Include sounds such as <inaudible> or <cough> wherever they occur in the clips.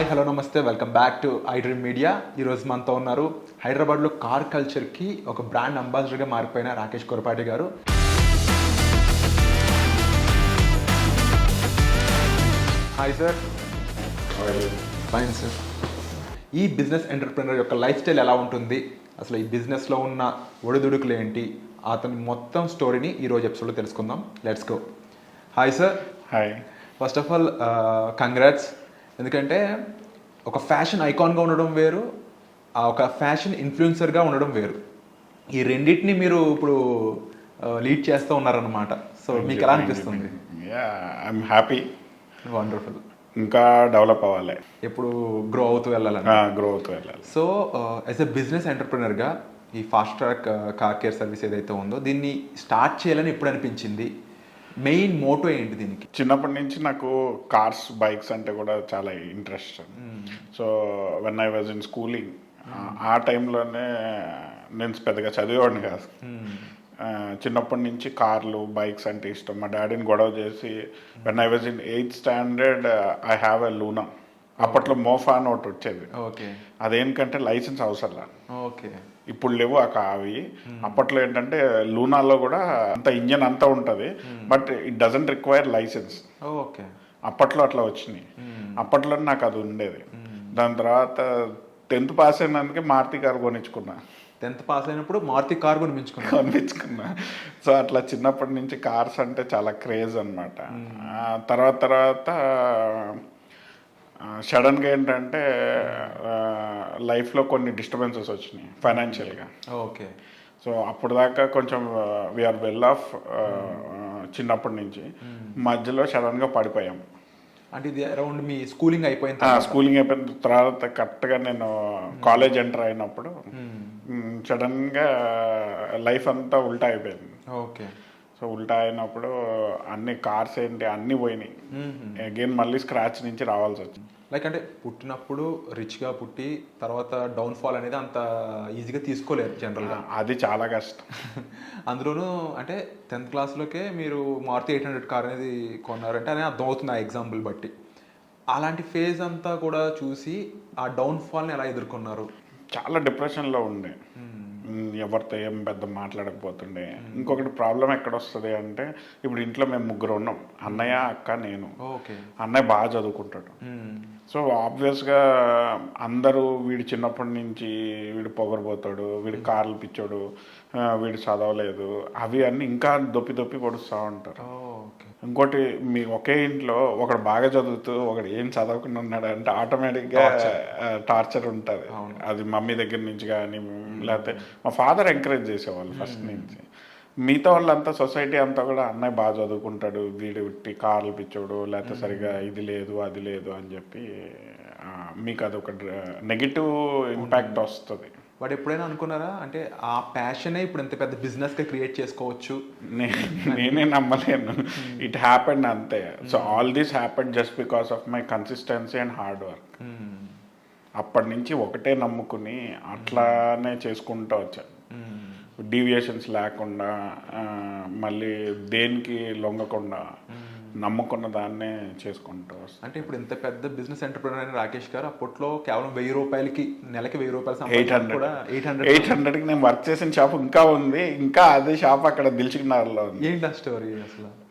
Hi hello నమస్తే. Welcome back to I dream media ఈరోజు మనతో ఉన్నారు హైదరాబాద్లో కార్ కల్చర్కి ఒక బ్రాండ్ అంబాసిడర్గా మారిపోయిన రాకేష్ కొరపాటి గారు. హాయ్ సార్ ఫైన్ సార్ ఈ బిజినెస్ ఎంటర్ప్రినర్ యొక్క లైఫ్ స్టైల్ ఎలా ఉంటుంది? అసలు ఈ బిజినెస్లో ఉన్న ఒడిదుడుకులు ఏంటి? అతని మొత్తం స్టోరీని ఈరోజు ఎపిసోడ్లో తెలుసుకుందాం. Let's go hi sir hi first of all congrats ఎందుకంటే ఒక ఫ్యాషన్ ఐకాన్గా ఉండడం వేరు ఆ ఒక ఫ్యాషన్ ఇన్ఫ్లుయెన్సర్గా ఉండడం వేరు. ఈ రెండింటిని మీరు ఇప్పుడు లీడ్ చేస్తూ ఉన్నారనమాట సో మీకు ఎలా అనిపిస్తుంది? ఐఎమ్ హ్యాపీ వండర్ఫుల్ ఇంకా డెవలప్ అవ్వాలి. ఎప్పుడు గ్రో అవుతూ వెళ్ళాలని. గ్రోత్ వెళ్ళాలి. సో యాజ్ ఎ బిజినెస్ ఎంటర్ప్రినర్గా ఈ fast track car care service ఏదైతే ఉందో దీన్ని స్టార్ట్ చేయాలని ఎప్పుడు అనిపించింది. మెయిన్ మోటో ఏంటి దీనికి? చిన్నప్పటి నుంచి నాకు కార్స్ బైక్స్ అంటే కూడా చాలా interest. So when I was in schooling ఆ టైంలోనే నేను పెద్దగా చదివేవాడిని కాదు. ఆ, చిన్నప్పటి నుంచి కార్లు బైక్స్ అంటే ఇష్టం. మా డాడీని గొడవ చేసి when I was in eighth standard I have a Luna అప్పట్లో మోఫా అని ఒకటి వచ్చేది. ఓకే. అదేంటంటే లైసెన్స్ అవసరం ఓకే. ఇప్పుడు లేవు ఆ అవి అప్పట్లో ఏంటంటే లూనాలో కూడా అంత ఇంజన్ అంతా ఉంటుంది. But it doesn't require license. Okay. అప్పట్లో అట్లా వచ్చినాయి. అప్పట్లో నాకు అది ఉండేది. దాని తర్వాత టెన్త్ పాస్ అయినందుకే మారుతి కారు కొనిచ్చుకున్నా. టెన్త్ పాస్ అయినప్పుడు మారుతి కార్ కొని మించుకున్నాను కొనిపించుకున్నా. సో అట్లా చిన్నప్పటి నుంచి కార్స్ అంటే చాలా క్రేజ్ అనమాట తర్వాత తర్వాత సడన్గా ఏంటంటే లైఫ్లో కొన్ని డిస్టర్బెన్సెస్ వచ్చినాయి ఫైనాన్షియల్గా. ఓకే. సో అప్పుడు దాకా కొంచెం వీఆర్ వెల్ ఆఫ్ చిన్నప్పటి నుంచి. మధ్యలో సడన్గా పడిపోయాం. అంటే ఇది అరౌండ్ మీ స్కూలింగ్ అయిపోయిన తర్వాత? స్కూలింగ్ అయిపోయిన తర్వాత కరెక్ట్గా నేను కాలేజ్ ఎంటర్ అయినప్పుడు సడన్గా లైఫ్ అంతా ఉల్టా అయిపోయింది. ఓకే. సో ఉల్టా అయినప్పుడు అన్ని కార్స్ ఏంటి అన్నీ పోయినాయి. అగైన్ మళ్ళీ స్క్రాచ్ నుంచి రావాల్సి వచ్చింది. లైక్ అంటే పుట్టినప్పుడు రిచ్గా పుట్టి తర్వాత డౌన్ఫాల్ అనేది అంత ఈజీగా తీసుకోలేరు జనరల్గా అది చాలా కష్టం. <laughs> అందులోనూ అంటే టెన్త్ క్లాస్లోకే మీరు మారుతి ఎయిట్ హండ్రెడ్ కార్ అనేది కొన్నారంటే అనేది అర్థమవుతుంది ఆ ఎగ్జాంపుల్ బట్టి. అలాంటి ఫేజ్ అంతా కూడా చూసి ఆ డౌన్ఫాల్ని ఎలా ఎదుర్కొన్నారు? చాలా డిప్రెషన్లో ఉండే. ఉమ్, ఎవరితో ఏం పెద్ద మాట్లాడకపోతుండే. ఇంకొకటి ప్రాబ్లం ఎక్కడ వస్తుంది అంటే ఇప్పుడు ఇంట్లో మేము ముగ్గురు ఉన్నాం. అన్నయ్య అక్క నేను. అన్నయ్య బాగా చదువుకుంటాడు. సో ఆబ్వియస్గా అందరూ వీడు చిన్నప్పటి నుంచి వీడు పొగరబోతాడు వీడు కార్లు పిచ్చోడు వీడు చదవలేదు. అవి అన్నీ ఇంకా దొప్పి దొప్పి పొడుస్తూ ఉంటారు. ఇంకోటి మీ ఒకే ఇంట్లో ఒకడు బాగా చదువుతూ ఒకడు ఏం చదవకుండా ఉన్నాడు అంటే ఆటోమేటిక్గా టార్చర్ ఉంటుంది. అది మమ్మీ దగ్గర నుంచి కానీ లేకపోతే మా ఫాదర్ ఎంకరేజ్ చేసేవాళ్ళు ఫస్ట్ నుంచి. మిగతా వాళ్ళంతా సొసైటీ అంతా కూడా అన్నయ్య బాగా చదువుకుంటాడు. వీడు విట్టి కార్లు పిచ్చోడు లేకపోతే సరిగా ఇది లేదు అది లేదు అని చెప్పి మీకు అదొక నెగిటివ్ ఇంపాక్ట్ వస్తుంది. వాడు ఎప్పుడైనా అనుకున్నారా? అంటే ఆ ప్యాషనే ఇప్పుడు ఎంత పెద్ద బిజినెస్గా క్రియేట్ చేసుకోవచ్చు? నేనే నమ్మలేను. ఇట్ హ్యాపెండ్ అంతే. So all this happened just because of my consistency and hard work అప్పటి నుంచి ఒకటే నమ్ముకుని అట్లానే చేసుకుంటూ వచ్చాను డీవియేషన్స్ లేకుండా ఆ, మళ్ళీ దేనికి లొంగకుండా నమ్ముకున్న దాన్నే చేసుకుంటూ అంటే ఇప్పుడు ఇంత పెద్ద బిజినెస్ ఎంటర్ప్రినర్ అయిన రాకేష్ గారు అప్పట్లో కేవలం వెయ్యి రూపాయలకి నెలకి వెయ్యి రూపాయలు eight hundred. Eight hundred. Eight హండ్రెడ్కి నేను వర్క్ చేసిన షాప్ ఇంకా ఉంది. ఇంకా అదే షాప్ అక్కడ దిల్చుకున్నారులో ఉంది. ఏంటి ఆ స్టోరీ అసలు?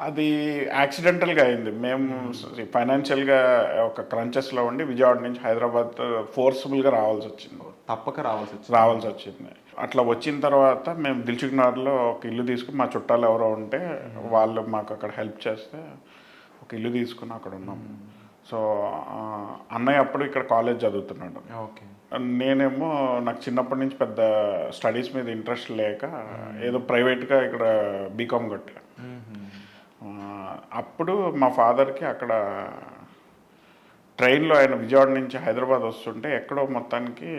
అది యాక్సిడెంటల్గా అయింది. మేము ఫైనాన్షియల్గా ఒక క్రంచెస్లో ఉండి విజయవాడ నుంచి హైదరాబాద్ ఫోర్స్ఫుల్గా రావాల్సి వచ్చింది. తప్పక రావాల్సి వచ్చింది. రావాల్సి వచ్చింది. అట్లా వచ్చిన తర్వాత మేము దిల్చుకున్నారులో ఒక ఇల్లు తీసుకుని మా చుట్టాలు ఎవరో ఉంటే వాళ్ళు మాకు అక్కడ హెల్ప్ చేస్తే ఒక ఇల్లు తీసుకుని అక్కడ ఉన్నాం. సో అన్నయ్య అప్పుడు ఇక్కడ కాలేజ్ చదువుతున్నాడు. ఓకే. నేనేమో నాకు చిన్నప్పటి నుంచి పెద్ద స్టడీస్ మీద ఇంట్రెస్ట్ లేక ఏదో ప్రైవేట్గా ఇక్కడ బీకామ్ కట్టా. అప్పుడు మా ఫాదర్కి అక్కడ ట్రైన్లో ఆయన విజయవాడ నుంచి హైదరాబాద్ వస్తుంటే ఎక్కడో మొత్తానికి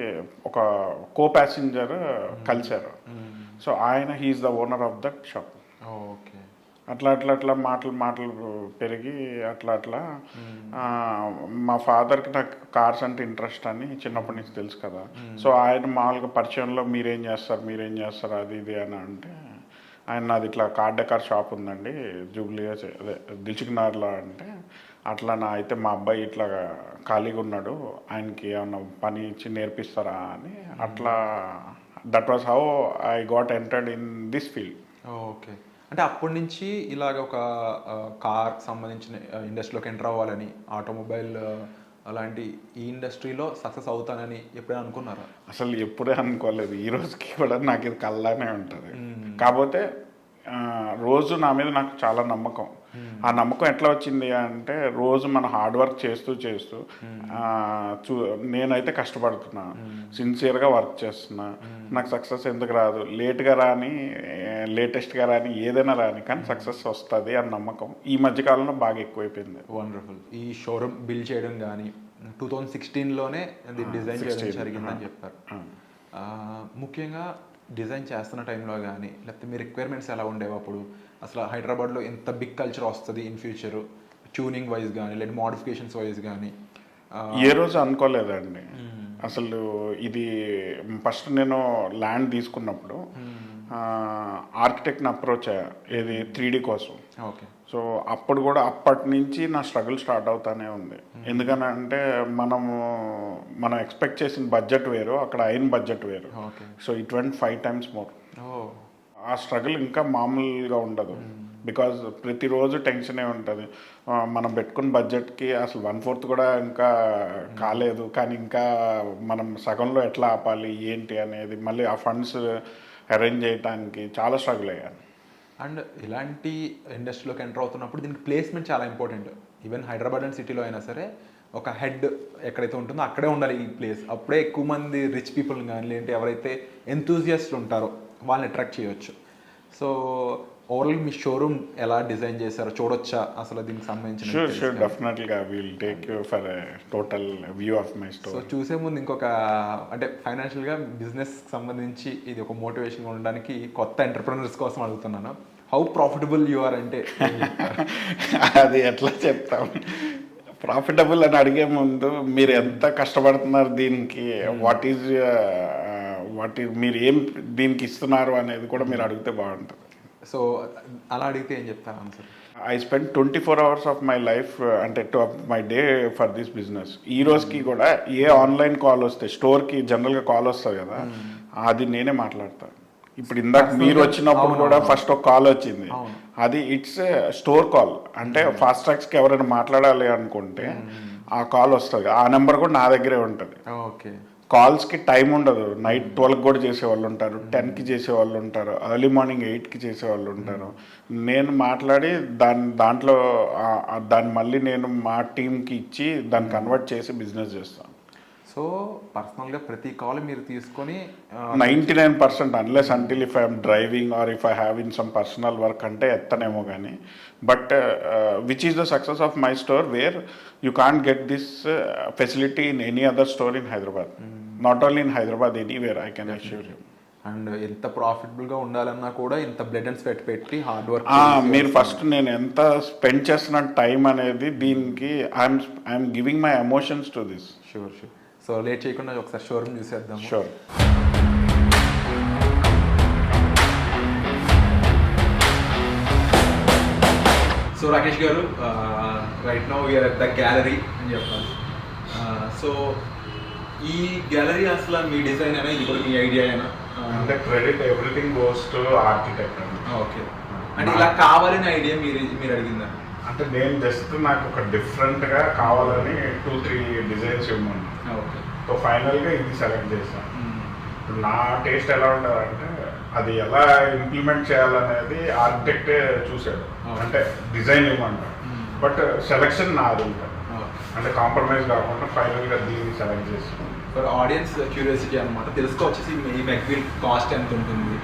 ఒక కో ప్యాసింజర్ కలిశారు సో ఆయన he is the owner of that shop. Okay. అట్లా అట్లా అట్లా మాటలు మాటలు పెరిగి అట్లా అట్లా. మా ఫాదర్కి నాకు కార్స్ అంటే ఇంట్రెస్ట్ అని చిన్నప్పటి నుంచి తెలుసు కదా. సో ఆయన మామూలుగా పరిచయంలో మీరేం చేస్తారు మీరేం చేస్తారు అది ఇది అని అంటే ఆయన నాది ఇట్లా కార్ డెకార్ షాప్ ఉందండి జూబ్లీ అదే దిల్చుకున్నారులో అంటే. అట్లా నా అయితే మా అబ్బాయి ఇట్లా ఖాళీగా ఉన్నాడు. ఆయనకి ఏమన్నా పని ఇచ్చి నేర్పిస్తారా అని అట్లా that was how I got entered in this field okay. అంటే అప్పటి నుంచి ఇలాగ ఒక కార్ సంబంధించిన ఇండస్ట్రీలోకి ఎంటర్ అవ్వాలని ఆటోమొబైల్ అలాంటి ఈ ఇండస్ట్రీలో సక్సెస్ అవుతానని ఎప్పుడైనా అనుకున్నారా? అసలు ఎప్పుడే అనుకోలేదు. ఈ రోజుకి కూడా నాకు ఇది కల్లానే ఉంటుంది. కాకపోతే రోజు నా మీద నాకు చాలా నమ్మకం. ఆ నమ్మకం ఎట్లా వచ్చింది అంటే రోజు మన హార్డ్ వర్క్ చేస్తూ చేస్తూ ఆ, చూ నేనైతే కష్టపడుతున్నా సిన్సియర్గా వర్క్ చేస్తున్నా. నాకు సక్సెస్ ఎందుకు రాదు? లేట్గా రాని లేటెస్ట్గా రాని ఏదైనా రాని కానీ సక్సెస్ వస్తుంది అని నమ్మకం ఈ మధ్యకాలంలో బాగా ఎక్కువైపోయింది. వండర్ఫుల్ ఈ షోరూమ్ బిల్డ్ చేయడం కానీ టూ థౌజండ్ సిక్స్టీన్లోనే అది డిజైన్ చేయడం 16, జరిగిందని చెప్పారు. ముఖ్యంగా డిజైన్ చేస్తున్న టైంలో కానీ లేకపోతే మీ రిక్వైర్మెంట్స్ ఎలా ఉండేవి అప్పుడు అసలు హైదరాబాద్లో ఎంత బిగ్ కల్చర్ వస్తుంది ఇన్ ఫ్యూచర్ ట్యూనింగ్ వైజ్ కానీ లేదా మోడిఫికేషన్స్ వైజ్ కానీ ఏ రోజు అనుకోలేదండి. అసలు ఇది ఫస్ట్ నేను ల్యాండ్ తీసుకున్నప్పుడు ఆర్కిటెక్ట్ని అప్రోచ్ అయ్యా. ఏది త్రీ కోసం. ఓకే సో అప్పుడు కూడా అప్పటి నుంచి నా స్ట్రగుల్ స్టార్ట్ అవుతానే ఉంది. ఎందుకనంటే మనము మనం ఎక్స్పెక్ట్ చేసిన బడ్జెట్ వేరు అక్కడ అయిన బడ్జెట్ వేరు. Okay so it went five times more ఆ స్ట్రగుల్ ఇంకా మామూలుగా ఉండదు. బికాజ్ ప్రతిరోజు టెన్షనే ఉంటుంది. మనం పెట్టుకున్న బడ్జెట్కి అసలు వన్ ఫోర్త్ కూడా ఇంకా కాలేదు. కానీ ఇంకా మనం సగంలో ఎట్లా ఆపాలి ఏంటి అనేది మళ్ళీ ఆ ఫండ్స్ అరేంజ్ చేయడానికి చాలా స్ట్రగుల్ అయ్యాను. అండ్ ఇలాంటి ఇండస్ట్రీలోకి ఎంటర్ అవుతున్నప్పుడు దీనికి ప్లేస్మెంట్ చాలా ఇంపార్టెంట్. ఈవెన్ హైదరాబాద్ అండ్ సిటీలో అయినా సరే ఒక హెడ్ ఎక్కడైతే ఉంటుందో అక్కడే ఉండాలి ఈ ప్లేస్. అప్పుడే ఎక్కువ మంది రిచ్ పీపుల్ కానీ లేదంటే ఎవరైతే ఎంతూజియస్ట్ ఉంటారో వాళ్ళని అట్రాక్ట్ చేయొచ్చు. సో ఓవరాల్ మీ షోరూమ్ ఎలా డిజైన్ చేశారో చూడొచ్చా? అసలు దీనికి సంబంధించిన sure sure will take you for total view of my so store చూసే ముందు ఇంకొక అంటే ఫైనాన్షియల్గా బిజినెస్ సంబంధించి ఇది ఒక మోటివేషన్ ఉండడానికి కొత్త ఎంటర్ప్రినర్స్ కోసం అడుగుతున్నాను. హౌ ప్రాఫిటబుల్ యు ఆర్ అంటే <laughs> అది ఎట్లా చెప్తాం? ప్రాఫిటబుల్ అని అడిగే ముందు మీరు ఎంత కష్టపడుతున్నారు దీనికి? వాట్ ఈజ్ వాట్ ఈజ్ మీరు ఏం దీనికి ఇస్తున్నారు అనేది కూడా మీరు అడిగితే బాగుంటుంది. సో అలా అడిగితే ఏం చెప్తారు answer I spend twenty four hours of my life అంటే to my day for this business ఈ రోజుకి కూడా ఏ ఆన్లైన్ కాల్ వస్తే స్టోర్కి జనరల్గా కాల్ వస్తుంది కదా అది నేనే మాట్లాడతాను. ఇప్పుడు ఇందాక మీరు వచ్చినప్పుడు కూడా. ఫస్ట్ ఒక కాల్ వచ్చింది. అది ఇట్స్ స్టోర్ కాల్. అంటే ఫాస్ట్ ట్రాక్స్కి ఎవరైనా మాట్లాడాలి అనుకుంటే ఆ కాల్ వస్తుంది. ఆ నెంబర్ కూడా నా దగ్గరే ఉంటుంది. ఓకే. కాల్స్కి టైం ఉండదు. నైట్ ట్వెల్వ్ కూడా చేసే వాళ్ళు ఉంటారు టెన్కి చేసే వాళ్ళు ఉంటారు. ఎర్లీ మార్నింగ్ ఎయిట్కి చేసే వాళ్ళు ఉంటారు నేను మాట్లాడి దాని దాంట్లో దాన్ని మళ్ళీ నేను మా టీంకి ఇచ్చి దాన్ని కన్వర్ట్ చేసి బిజినెస్ చేస్తాను. సో పర్సనల్గా ప్రతి కాల్ మీరు తీసుకొని ninety nine percent unless until if I'm driving or if I have in some personal work అంటే ఎత్తనేమో కానీ but which is the success of my store where you can't get this facility in any other store in Hyderabad not only in Hyderabad anywhere I can assure you and ఎంత ప్రాఫిటబుల్గా ఉండాలన్నా కూడా ఇంత blood and sweat పెట్టి hard work మీరు first నేను ఎంత spend చేస్తున్న టైం అనేది దీనికి I'm I'm giving my emotions to this sure sure so late చేయకుండా ఒకసారి షోరూమ్ చూసేద్దాం షూర్ సో రాకేష్ గారు right now we are at the gallery అని చెప్పాలి. సో ఈ గ్యాలరీ అసలు మీ డిజైన్ అయినా ఇది కూడా మీ ఐడియా అయినా? అంటే credit everything goes to architect okay. అంటే ఇలా కావాలని ఐడియా మీరు మీరు అడిగిందా? అంటే నేను జస్ట్ నాకు ఒక డిఫరెంట్గా కావాలని two three designs okay. So ఫైనల్గా ఇది సెలెక్ట్ చేశాను. నా టేస్ట్ ఎలా అంటే అది ఎలా ఇంప్లిమెంట్ చేయాలనేది ఆర్కిటెక్టే చూసాడు Okay. అంటే డిజైన్ ఇవ్వమంటాడు బట్ సెలెక్షన్ నాది ఉంటుంది అంటే కాంప్రమైజ్ కాకుండా ఫైనల్గా దీన్ని సెలెక్ట్ చేసాను ఫర్ ఆడియన్స్ క్యూరియాసిటీ అనమాట తెలుసుకోవచ్చేసి ఈ మెక్విల్ కాస్ట్ ఎంత ఉంటుంది?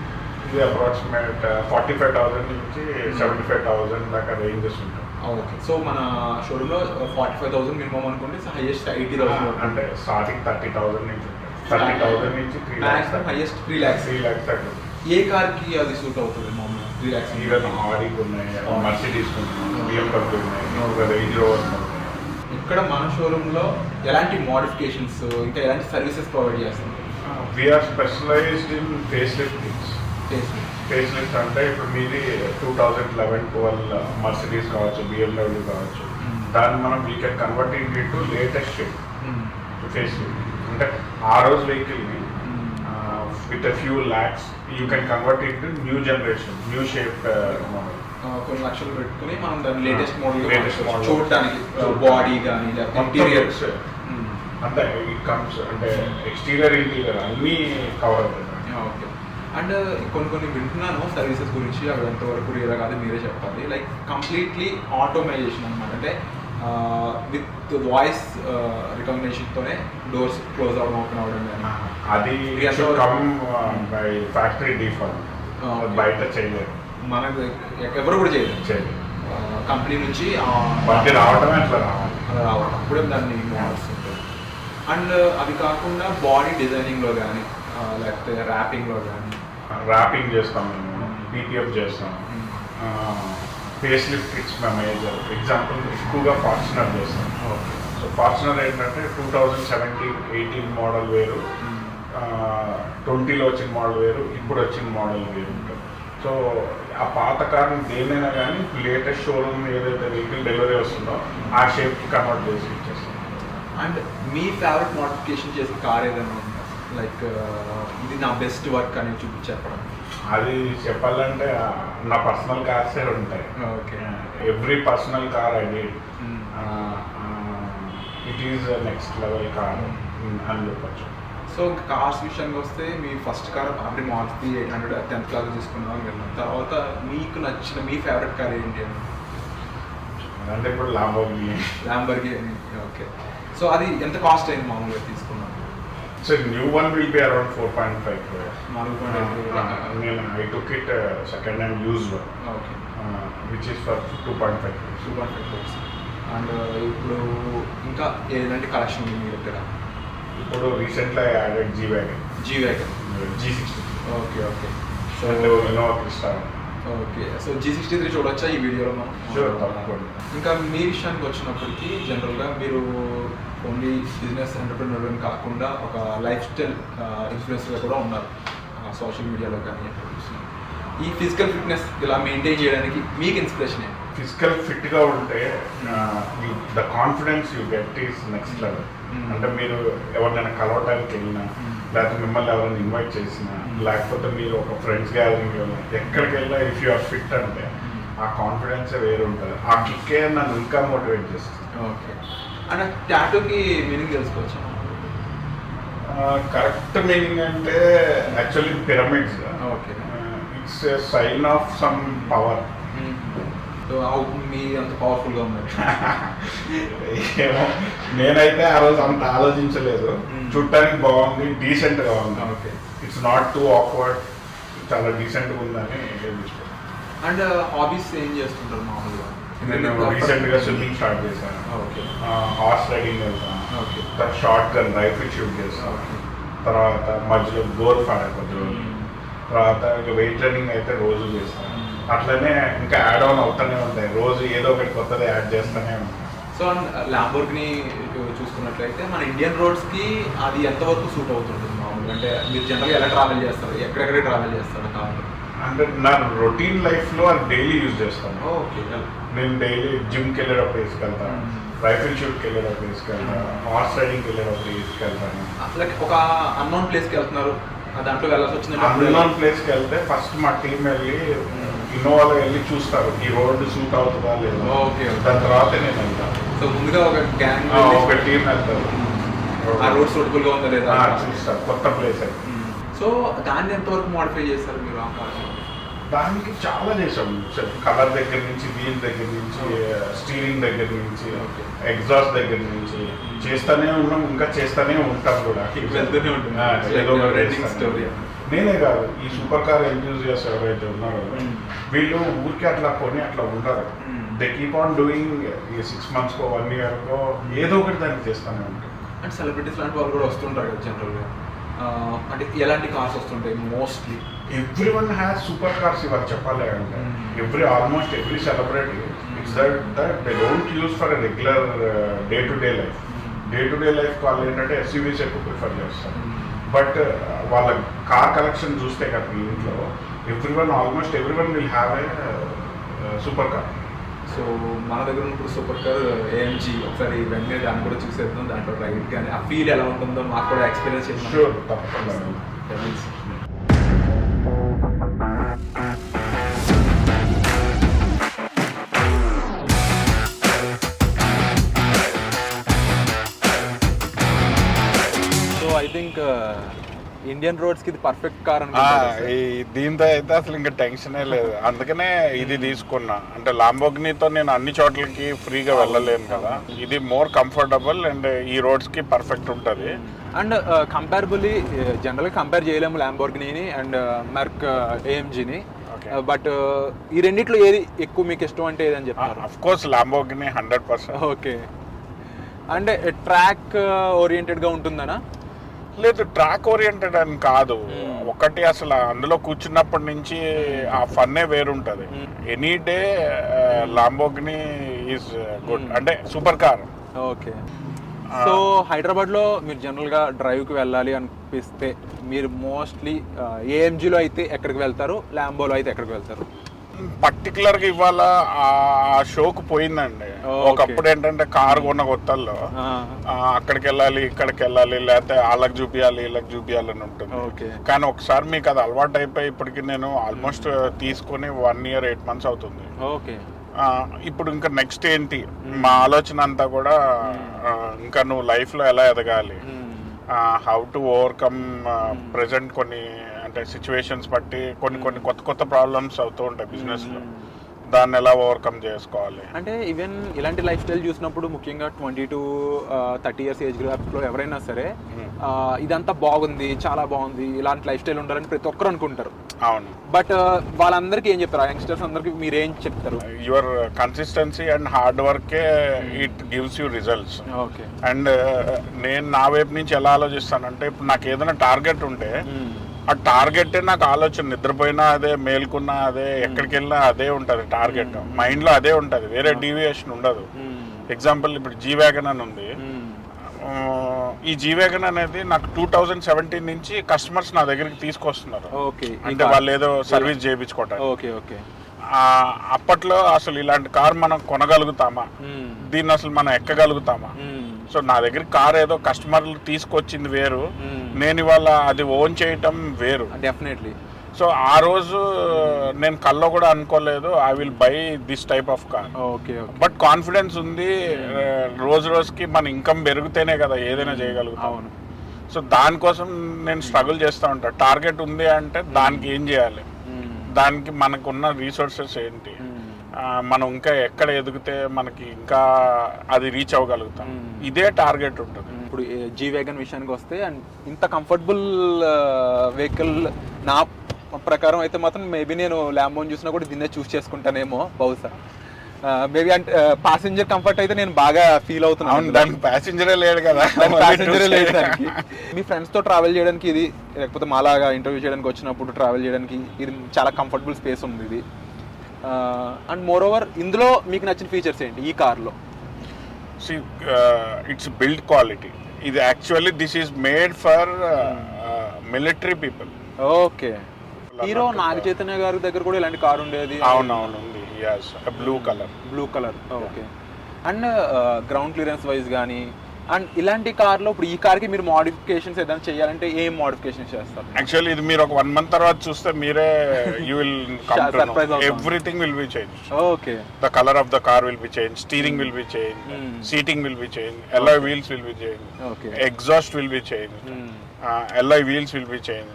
ఇది అప్రాక్సిమేట్ ఫార్టీ ఫైవ్ థౌసండ్ నుంచి సెవెంటీ ఫైవ్ థౌసండ్ దాకా రేంజెస్ ఉంటాయి. ఓకే సో మన షోరూంలో ఫార్టీ ఫైవ్ థౌసండ్ మినిమం అనుకోండి హైయెస్ట్ ఎయిటీ థౌసండ్ అంటే స్టార్టింగ్ థర్టీ థౌసండ్ నుంచి థర్టీ థౌసండ్ నుంచి three lakhs highest three lakhs three lakhs దాకా ఏ కార్కి అది సూట్ అవుతుంది మామూలుగా? త్రీ ల్యాక్స్ ఈవెన్ ఆడీకి ఉన్నాయి మర్సిడీస్ ఉన్నాయి బిఎండబ్ల్యూ ఉన్నాయి రేంజ్ రోవర్స్ ఉన్నాయి. ఇక్కడ మన షోరూంలో ఎలాంటి మోడిఫికేషన్స్ ఇంకా ఎలాంటి సర్వీసెస్ ప్రొవైడ్ చేస్తుంది we are specialized in face lift kits face lift అంటే ఇప్పుడు మీది two thousand eleven twelve Mercedes కావచ్చు బిఎండబ్ల్యూ కావచ్చు. దాన్ని మనం we can convert into latest shape face అంటే ఆ రోజు వెహికల్ని with few lakhs you can convert in new generation new shape model కొన్ని లక్షలు పెట్టుకుని మనం దాన్ని లేటెస్ట్ మోడల్ model. చూడడానికి బాడీ కానీ లేకపోతే ఇంటీరియర్ అంటే ఇట్ కమ్స్ అంటే ఎక్స్టీరియర్ ఇంటీరియర్ అన్నీ కవర్ అవుతాయి. ఓకే అండ్ కొన్ని కొన్ని వింటున్నాను సర్వీసెస్ గురించి అవి ఎంతవరకు రియల్ కాదు మీరే చెప్పాలి. లైక్ కంప్లీట్లీ ఆటోమైజేషన్ అనమాట అంటే విత్ వాయిస్ రికగ్నేషన్తోనే డోర్స్ క్లోజ్ అవడం ఓపెన్ అవడం కానీ. అది బై ఫ్యాక్టరీ డిఫాల్ట్. బయట చేయలేదు మనకు ఎవరు కూడా చేయలేదు చేయలేదు కంపెనీ నుంచి రావడమే అట్లా రావాలి. అలా రావడం అప్పుడే దాన్ని అండ్ అవి కాకుండా బాడీ డిజైనింగ్లో కానీ లేకపోతే ర్యాపింగ్లో కానీ ర్యాపింగ్ చేస్తాం మేము పీటీఎఫ్ చేస్తాం. ఫేస్ లిఫ్ట్ కిట్స్ మా మేజర్ ఎగ్జాంపుల్ ఎక్కువగా ఫార్చునర్ చేస్తాం. ఓకే. సో ఫార్చునర్ ఏంటంటే two thousand seventeen eighteen model వేరు ట్వంటీలో వచ్చిన మోడల్ వేరు ఇప్పుడు వచ్చిన మోడల్ వేరు ఉంటుంది సో ఆ పాత కారు దేనైనా కానీ లేటెస్ట్ షోరూమ్ ఏదైతే వెహికల్ డెలివరీ వస్తుందో ఆ షేప్కి కన్వర్ట్ చేసి ఇచ్చేస్తాం. అండ్ మీ ఫేవరెట్ మోడిఫికేషన్ చేసిన కార్ ఏదైనా లైక్ ఇది నా బెస్ట్ వర్క్ అనేది చూపించి చెప్పడం. అది చెప్పాలంటే నా పర్సనల్ కార్సే ఉంటాయి. Okay every personal car I did it is next level car అని చెప్పచ్చు. సో కార్స్ విషయానికి వస్తే మీ first car already Maruti eight hundred tenth class తీసుకున్నాం వెళ్ళాం తర్వాత మీకు నచ్చిన మీ ఫేవరెట్ కార్ ఏంటి అని? అంటే ఇప్పుడు లాంబోగిని ల్యాంబర్గి ఓకే సో అది ఎంత కాస్ట్ అయింది మామూలుగా తీసుకున్నాం one will be around four point five నాలుగు పాయింట్ నేను I took it second hand use one okay which is for two point five two point five crores and ఇప్పుడు ఇంకా ఏదంటే కలెక్షన్ ఉంది మీ దగ్గర? ఇప్పుడు recently added G wagon G wagon G sixty okay okay so and Innova Crysta okay so G sixty three చూడొచ్చా ఈ వీడియోలో మనం. ఇంకా మీ విషయానికి వచ్చినప్పటికీ జనరల్గా మీరు ఓన్లీ బిజినెస్ ఎంటర్ప్రినర్ కాకుండా ఒక లైఫ్ స్టైల్ ఇన్ఫ్లుయెన్సర్గా కూడా ఉన్నారు సోషల్ మీడియాలో కానీ. ఈ ఫిజికల్ ఫిట్నెస్ ఇలా మెయింటైన్ చేయడానికి మీకు ఇన్స్పిరేషన్ ఏంటి ఫిజికల్ ఫిట్గా ఉంటే the confidence you get is next level. అంటే మీరు ఎవరినైనా కలవటానికి వెళ్ళినా Mm. లేకపోతే మిమ్మల్ని ఎవరైనా ఇన్వైట్ చేసినా. లేకపోతే మీరు ఒక ఫ్రెండ్స్ గ్యాదరింగ్ ఎక్కడికి వెళ్ళినా ఇఫ్ యు ఆర్ ఫిట్ అంటే ఆ కాన్ఫిడెన్స్ వేరు ఉంటుంది. ఆ కిక్కే నన్ను ఇంకా మోటివేట్ చేస్తుంది. ఓకే. అండ్ టాటూకి మీనింగ్ తెలుసుకోవచ్చా? కరెక్ట్ మీనింగ్ అంటే actually pyramids okay. It's sign of some power మీ అంత పవర్ఫుల్గా ఉన్నారు ఏమో నేనైతే ఆ రోజు అంత ఆలోచించలేదు. చూడటానికి బాగుంది డీసెంట్గా ఉంది. Okay. It's not too awkward చాలా డీసెంట్గా ఉందని. అండ్ హాబీస్ ఏం చేస్తుంటారు మామూలుగా? నేను రీసెంట్గా స్విమ్మింగ్ స్టార్ట్ చేశాను. హార్స్ రైడింగ్ వెళ్తాను. తర్వాత షార్ట్ గన్ రైఫిల్ షూట్ చేస్తాను. తర్వాత మధ్యలో ఆడే కొద్ది రోజులు. తర్వాత ఇక వెయిట్ ట్రైనింగ్ అయితే రోజు చేస్తాను. అట్లనే ఇంకా యాడ్ ఆన్ అవుతూనే ఉంటాయి. రోజు ఏదో ఒకటి కొత్తది యాడ్ చేస్తూనే ఉంటాను సో ల్యాంబోర్గ్ని చూసుకున్నట్లయితే మన ఇండియన్ రోడ్స్కి అది ఎంతవరకు సూట్ అవుతుంటుంది మామూలుగా? అంటే మీరు జనరల్గా ఎలా ట్రావెల్ చేస్తారు? ఎక్కడెక్కడ ట్రావెల్ చేస్తారు కార్లో అంటే నా రొటీన్ లైఫ్లో అది డైలీ యూజ్ చేస్తాను. ఓకే. నేను డైలీ జిమ్కి వెళ్ళేటప్పుడు వేసుకెళ్తాను. రైఫిల్ షూట్కి వెళ్ళేటప్పుడు వేసుకెళ్తాను హార్స్ రైడింగ్కి వెళ్ళేటప్పుడు వేసుకెళ్తాను లైక్ ఒక అన్నోన్ ప్లేస్కి వెళ్తున్నారు. ఆ దాంట్లో వెళ్ళాల్సి అప్పుడు అన్నోన్ ప్లేస్కి వెళ్తే ఫస్ట్ మా టీం వెళ్ళి ఇన్నోవాలో వెళ్ళి చూస్తారు. ఈ రోడ్డు సూట్ అవుతుందా లేదా? ఓకే. దాని తర్వాత నేను వెళ్తాను సో ముందుగా ఒక గ్యాంగ్ ఒక టీం వెళ్తారు. ఆ రోడ్ సూటబుల్గా ఉందా లేదా? చూస్తారు. కొత్త ప్లేస్ అయితే సో దాన్ని ఎంతవరకు మోడిఫై చేస్తారు మీరు ఆ దానికి చాలా చేసాం కలర్ దగ్గర నుంచి వీల్ దగ్గర నుంచి స్టీరింగ్ దగ్గర నుంచి. ఎగ్జాస్ట్ దగ్గర నుంచి చేస్తానే ఉన్నాం. ఇంకా చేస్తానే ఉంటాం కూడా. వెళ్తూనే ఉంటుంది. ఏదో ఒకటి నేనే కాదు ఈ సూపర్ కార్ ఎంట్యూజియస్ ఎవరైతే ఉన్నారో. వీళ్ళు ఊరికే అట్లా కొని అట్లా ఉండరు. దే కీప్ ఆన్ డూయింగ్ ఈ సిక్స్ మంత్స్ కో వన్ ఇయర్ కో ఏదో ఒకటి దానికి చేస్తానే ఉంటాం అండ్ సెలబ్రిటీస్ లాంటి వాళ్ళు కూడా వస్తుంటారు కదా జనరల్గా అంటే ఎలాంటి కార్స్ వస్తుంటాయి mostly every one has super cars ఇవాళ చెప్పాలి అంటే. Every almost every celebrity it's that that they don't use for regular day to day life day to day life వాళ్ళు ఏంటంటే ఎస్యూవీస్ ఎక్కువ ప్రిఫర్ చేస్తారు. బట్ వాళ్ళ కార్ కలెక్షన్ చూస్తే కదా మీ ఇంట్లో everyone almost everyone will have a super car so మన దగ్గర ఇప్పుడు సూపర్ కార్ ఏఎంజీ ఒకసారి వెంటనే దాన్ని కూడా చూసేద్దాం దాంట్లో రైడ్ కానీ ఆ ఫీల్ ఎలా ఉంటుందో మాకు కూడా ఎక్స్పీరియన్స్ షూర్ తప్పకుండా. ఇండియన్ రోడ్స్కి ఇది పర్ఫెక్ట్ కార్ ఈ దీంతో అయితే అసలు ఇంకా టెన్షనే లేదు. అందుకనే ఇది తీసుకున్నా. అంటే లాంబోగ్నీతో నేను అన్ని చోట్లకి ఫ్రీగా వెళ్ళలేను కదా. ఇది మోర్ కంఫర్టబుల్ అండ్ ఈ రోడ్స్కి పర్ఫెక్ట్ ఉంటది. అండ్ కంపారబుల్లీ జనరల్గా కంపేర్ చేయలేము ల్యాంబోర్గిని అండ్ మెర్క్ ఏఎంజీని. బట్ ఈ రెండిట్లో ఏది ఎక్కువ మీకు ఇష్టం అంటే ఏదని చెప్తారు? Of course Lamborghini hundred percent okay అంటే ట్రాక్ ఓరియంటెడ్గా ఉంటుందనా? లేదు ట్రాక్ ఓరియంటెడ్ అని కాదు. ఒకటి అసలు అందులో కూర్చున్నప్పటి నుంచి ఆ ఫన్నే వేరుంటది. Any day Lamborghini is good అంటే సూపర్ కార్ ఓకే. సో హైదరాబాద్లో మీరు జనరల్గా డ్రైవ్కి వెళ్ళాలి అనిపిస్తే మీరు మోస్ట్లీ ఏఎంజీలో అయితే ఎక్కడికి వెళ్తారు? ల్యాంబోలో అయితే ఎక్కడికి వెళ్తారు? పర్టికులర్గా ఇవాళ ఆ షోకు పోయిందండి. ఒకప్పుడు ఏంటంటే కారు కొన్న కొత్తల్లో అక్కడికి వెళ్ళాలి ఇక్కడికి వెళ్ళాలి లేకపోతే వాళ్ళకి చూపించాలి వీళ్ళకి చూపించాలి అని ఉంటుంది. ఓకే. కానీ ఒకసారి మీకు అది అలవాటు అయిపోయి ఇప్పటికి నేను ఆల్మోస్ట్ తీసుకొని వన్ ఇయర్ ఎయిట్ మంత్స్ అవుతుంది. ఓకే. ఇప్పుడు ఇంకా నెక్స్ట్ ఏంటి? మా ఆలోచన అంతా కూడా ఇంకా నువ్వు లైఫ్లో ఎలా ఎదగాలి? హౌ టు ఓవర్కమ్ ప్రెసెంట్ కొన్ని అంటే సిచ్యువేషన్స్ బట్టి కొన్ని కొన్ని కొత్త కొత్త ప్రాబ్లమ్స్ అవుతూ ఉంటాయి బిజినెస్లో. దాన్ని ఎలా ఓవర్కమ్ చేసుకోవాలి? అంటే ఈవెన్ ఇలాంటి లైఫ్ స్టైల్ చూసినప్పుడు ముఖ్యంగా twenty to thirty years age గ్రాప్లో ఎవరైనా సరే ఆ, ఇదంతా బాగుంది చాలా బాగుంది ఇలాంటి లైఫ్ స్టైల్ ఉండాలని ప్రతి ఒక్కరు అనుకుంటారు. అవును. బట్ వాళ్ళందరికీ ఏం చెప్తారు? యంగ్స్టర్స్ అందరికి మీరు ఏం చెప్తారు యువర్ కన్సిస్టెన్సీ అండ్ హార్డ్ వర్కే it gives you results okay and నేను నా వైపు నుంచి ఎలా ఆలోచిస్తానంటే ఇప్పుడు నాకు ఏదైనా టార్గెట్ ఉంటే ఆ టార్గెట్ నాకు ఆలోచన. నిద్రపోయినా అదే మేల్కున్నా అదే ఎక్కడికి వెళ్ళినా అదే ఉంటది టార్గెట్. మైండ్లో అదే ఉంటది. వేరే డీవియేషన్ ఉండదు. ఎగ్జాంపుల్ ఇప్పుడు జీ వ్యాగన్ అని ఉంది. ఈ జీ వ్యాగన్ అనేది నాకు టూ థౌజండ్ సెవెంటీన్ నుంచి కస్టమర్స్ నా దగ్గరికి తీసుకొస్తున్నారు. ఓకే. అంటే వాళ్ళు ఏదో సర్వీస్ చేయించుకోవటానికి. Okay okay. అప్పట్లో అసలు ఇలాంటి కార్ మనం కొనగలుగుతామా? దీన్ని అసలు మనం ఎక్కగలుగుతామా? సో నా దగ్గర కార్ ఏదో కస్టమర్లు తీసుకొచ్చింది వేరు. నేను ఇవాళ అది ఓన్ చేయటం వేరు. డెఫినెట్లీ సో ఆ రోజు నేను కల్లో కూడా అనుకోలేదు I will buy this type of car okay but confidence ఉంది రోజు రోజుకి మన ఇన్కమ్ పెరిగితేనే కదా ఏదైనా చేయగలుగుతాం. అవును. సో దానికోసం నేను స్ట్రగుల్ చేస్తూ ఉంటా. టార్గెట్ ఉంది అంటే దానికి ఏం చేయాలి? దానికి మనకున్న రీసోర్సెస్ ఏంటి? ఆ, మనం ఇంకా ఎక్కడ ఎదిగితే మనకి ఇంకా అది రీచ్ అవ్వగలుగుతాం. ఇదే టార్గెట్ ఉంటుంది. ఇప్పుడు జీ వేగన్ విషయానికి వస్తే అండ్ ఇంత కంఫర్టబుల్ వెహికల్ నా ప్రకారం అయితే మాత్రం మేబీ నేను ల్యాంబోన్ చూసినా కూడా దీన్నే చూస్ చేసుకుంటానేమో బహుశా. మేబీ అంటే ప్యాసింజర్ కంఫర్ట్ అయితే నేను బాగా ఫీల్ అవుతున్నాను దానికి ప్యాసింజరే లేడు కదా. ప్యాసింజర్ <laughs> లేదు దానికి. మీ ఫ్రెండ్స్తో ట్రావెల్ చేయడానికి ఇది లేకపోతే మాలాగా ఇంటర్వ్యూ చేయడానికి వచ్చినప్పుడు ట్రావెల్ చేయడానికి ఇది చాలా కంఫర్టబుల్ స్పేస్ ఉంది ఇది. అండ్ మోర్ ఓవర్ ఇందులో మీకు నచ్చిన ఫీచర్స్ ఏంటి ఈ కార్లో ఇట్స్ బిల్డ్ క్వాలిటీ ఇది actually this is made for military people okay hero Naga Chaitanya గారి దగ్గర కూడా ఇలాంటి కార్ ఉండేది? అవునవును blue colour blue colour okay and ground clearance wise కానీ అండ్ ఇలాంటి కార్లో ఇప్పుడు ఈ కార్కి మీరు మాడిఫికేషన్స్ ఏదైనా చేయాలంటే ఏం మాడిఫికేషన్ చేస్తారు? యాక్చువల్ ఇది మీరు ఒక వన్ మంత్ తర్వాత చూస్తే మీరే you will surprise everything will be change okay the colour of the car will be change steering will be change seating will be change alloy wheels will be change okay exhaust will be change alloy wheels will be change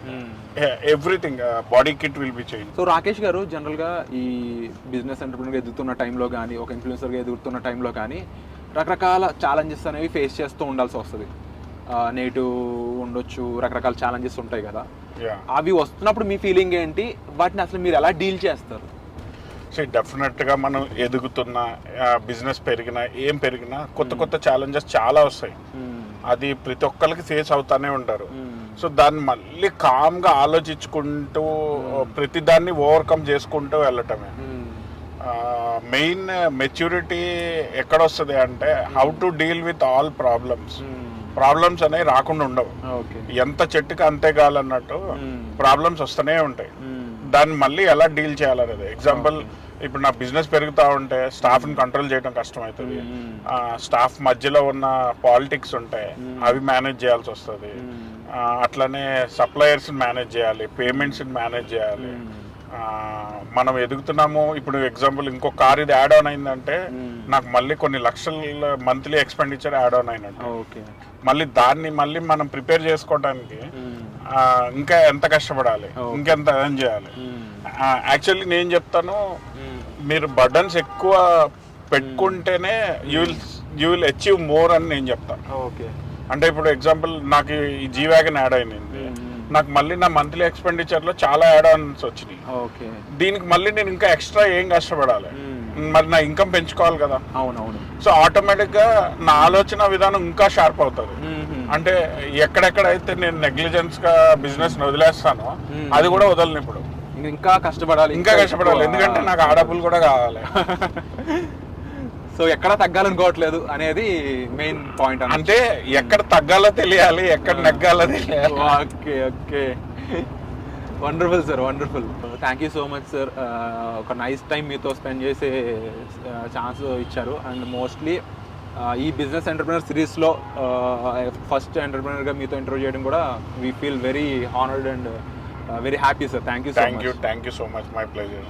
everything body kit will be change so Rakesh గారు జనరల్గా ఈ business ఎంటర్ప్రీనర్గా ఎదుగుతున్న time లో గానీ ఒక ఇన్ఫ్లుయెన్సర్గా ఎదుగుతున్న time లో గానీ రకరకాల ఛాలెంజెస్ అనేవి ఫేస్ చేస్తూ ఉండాల్సి వస్తుంది. నెగిటివ్ ఉండొచ్చు రకరకాల ఛాలెంజెస్ ఉంటాయి కదా. అవి వస్తున్నప్పుడు మీ ఫీలింగ్ ఏంటి? వాటిని అసలు మీరు ఎలా డీల్ చేస్తారు? సో డెఫినెట్గా మనం ఎదుగుతున్న బిజినెస్ పెరిగినా ఏం పెరిగినా కొత్త కొత్త ఛాలెంజెస్ చాలా వస్తాయి. అది ప్రతి ఒక్కరికి ఫేస్ అవుతానే ఉంటారు. సో దాన్ని మళ్ళీ కామ్గా ఆలోచించుకుంటూ ప్రతి దాన్ని ఓవర్కమ్ చేసుకుంటూ వెళ్ళటమే. మెయిన్ మెచ్యూరిటీ ఎక్కడ వస్తుంది అంటే how to deal with all problems problems అనేవి రాకుండా ఉండవు. ఓకే ఎంత చెట్టుకి అంతే కాలన్నట్టు ప్రాబ్లమ్స్ వస్తూనే ఉంటాయి. దాన్ని మళ్ళీ ఎలా డీల్ చేయాలనేది. ఎగ్జాంపుల్ ఇప్పుడు నా బిజినెస్ పెరుగుతూ ఉంటే స్టాఫ్ని కంట్రోల్ చేయడం కష్టం అవుతుంది స్టాఫ్ మధ్యలో ఉన్న పాలిటిక్స్ ఉంటాయి అవి మేనేజ్ చేయాల్సి వస్తుంది. అట్లనే సప్లయర్స్ని మేనేజ్ చేయాలి పేమెంట్స్ని మేనేజ్ చేయాలి. మనం ఎదుగుతున్నాము ఇప్పుడు ఎగ్జాంపుల్ ఇంకో కార్ ఇది యాడ్ ఆన్ అయిందంటే నాకు మళ్ళీ కొన్ని లక్షల మంత్లీ ఎక్స్పెండిచర్ యాడ్ ఆన్ అయినట్టు ఓకే మళ్ళీ దాన్ని మళ్ళీ మనం ప్రిపేర్ చేసుకోవడానికి ఆ, ఇంకా ఎంత కష్టపడాలి ఇంకెంత ఎర్న్ చేయాలి. యాక్చువల్లీ నేను చెప్తాను మీరు బర్డన్స్ ఎక్కువ పెట్టుకుంటేనే you will you will achieve more అని నేను చెప్తాను. ఓకే అంటే ఇప్పుడు ఎగ్జాంపుల్ నాకు ఈ జీ వ్యాగన్ యాడ్ అయింది నాకు మళ్ళీ నా మంత్లీ ఎక్స్పెండిచర్లో చాలా యాడ్ ఆన్స్ వచ్చినాయి. ఓకే. దీనికి మళ్ళీ నేను ఇంకా ఎక్స్ట్రా ఏం కష్టపడాలి? మరి నా ఇన్కమ్ పెంచుకోవాలి కదా. అవునవును. సో ఆటోమేటిక్గా నా ఆలోచన విధానం ఇంకా షార్ప్ అవుతుంది. అంటే ఎక్కడెక్కడైతే నేను నెగ్లిజెన్స్గా బిజినెస్ వదిలేస్తానో అది కూడా వదలను ఇప్పుడు. ఇంకా కష్టపడాలి. ఇంకా కష్టపడాలి. ఎందుకంటే నాకు ఆ డబ్బులు కూడా కావాలి. <laughs> సో ఎక్కడ తగ్గాలనుకోవట్లేదు అనేది మెయిన్ పాయింట్ అంటే ఎక్కడ తగ్గాలో తెలియాలి ఎక్కడ నెగ్గాలో తెలియాలి. Okay okay. Wonderful sir wonderful thank you so much sir ఒక నైస్ టైం మీతో స్పెండ్ చేసే ఛాన్స్ ఇచ్చారు. అండ్ మోస్ట్లీ ఈ బిజినెస్ ఎంటర్ప్రినర్ సిరీస్లో ఫస్ట్ ఎంటర్ప్రినర్గా మీతో ఇంటర్వ్యూ చేయడం కూడా we feel very honoured and very happy sir thank you so thank you much thank you so much my pleasure